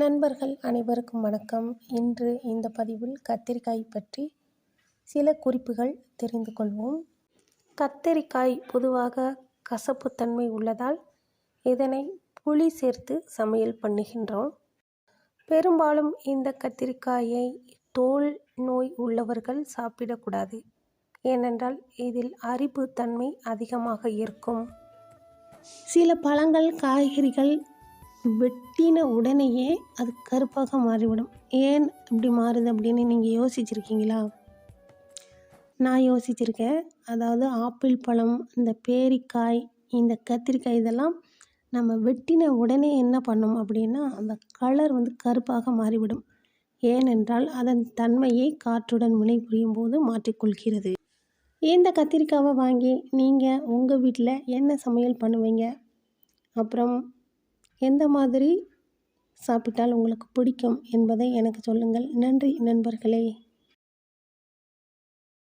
நண்பர்கள் அனைவருக்கும் வணக்கம். இன்று இந்த பதிவில் கத்திரிக்காய் பற்றி சில குறிப்புகள் தெரிந்து கொள்வோம். கத்தரிக்காய் பொதுவாக கசப்புத்தன்மை உள்ளதால் இதனை புளி சேர்த்து சமையல் பண்ணுகின்றோம். பெரும்பாலும் இந்த கத்திரிக்காயை தோல் நோய் உள்ளவர்கள் சாப்பிடக்கூடாது. ஏனென்றால் இதில் அரிப்பு தன்மை அதிகமாக இருக்கும். சில பழங்கள் காய்கறிகள் வெட்டின உடனேயே அது கருப்பாக மாறிவிடும். ஏன் இப்படி மாறுது அப்படின்னு நீங்கள் யோசிச்சிருக்கீங்களா? நான் யோசிச்சிருக்கேன். அதாவது ஆப்பிள் பழம் இந்த பேரிக்காய் இந்த கத்திரிக்காய் இதெல்லாம் நம்ம வெட்டின உடனே என்ன பண்ணோம் அப்படின்னா அந்த கலர் வந்து கருப்பாக மாறிவிடும். ஏனென்றால் அதன் தன்மையை காற்றுடன் வினைபுரியும் போது மாற்றிக்கொள்கிறது. இந்த கத்திரிக்காவை வாங்கி நீங்கள் உங்கள் வீட்டில் என்ன சமையல் பண்ணுவீங்க? அப்புறம் எந்த மாதிரி சாப்பிட்டால் உங்களுக்கு பிடிக்கும் என்பதை எனக்கு சொல்லுங்கள். நன்றி நண்பர்களே.